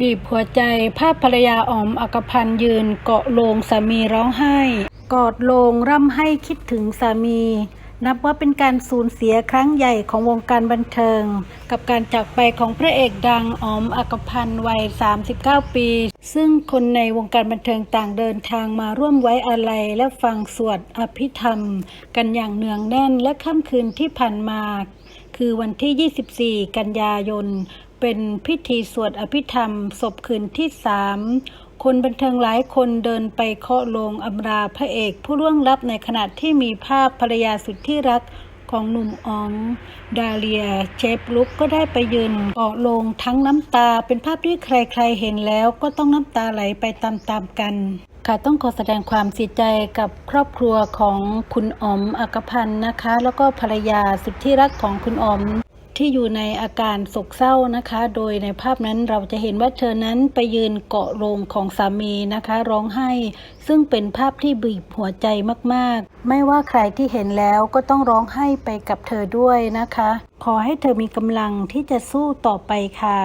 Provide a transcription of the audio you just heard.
บีบหัวใจภาพภรรยาอ๋อมอักพันยืนเกาะโลงสามีร้องไห้ กอดโลงร่ำให้คิดถึงสามี นับว่าเป็นการสูญเสียครั้งใหญ่ของวงการบันเทิง กับการจากไปของพระเอกดังอ๋อมอักพันวัย 39 ปี ซึ่งคนในวงการบันเทิงต่างเดินทางมาร่วมไว้อาลัยและฟังสวดอภิธรรม กันอย่างเนืองแน่นและค่ำคืนที่ผ่านมาคือวันที่ 24 กันยายน เป็นพิธีสวดอภิธรรม ศพคืนที่สามคนบันเทิงหลายคนเดินไปเคาะโลงอำลาพระเอก ผู้ล่วงลับในขณะที่มีภาพภรรยาสุดที่รักของหนุ่มอ๋องดาเลียเชฟลุกก็ได้ไปยืนเกาะโลงทั้งน้ำตา เป็นภาพที่ใครๆเห็นแล้วก็ต้องน้ำตาไหลไปตามๆกัน ค่ะต้องขอแสดงความเสียใจกับครอบครัวของคุณอ๋อมอักพันธ์นะคะ แล้วก็ภรรยาสุดที่รักของคุณอ๋อม ที่อยู่ในอาการโศกเศร้านะคะ โดยในภาพนั้นเราจะเห็นว่าเธอนั้นไปยืนเกาะโลงของสามีนะคะ ร้องไห้ ซึ่งเป็นภาพที่บีบหัวใจมากๆ ไม่ว่าใครที่เห็นแล้วก็ต้องร้องไห้ไปกับเธอด้วยนะคะ ขอให้เธอมีกำลังที่จะสู้ต่อไปค่ะ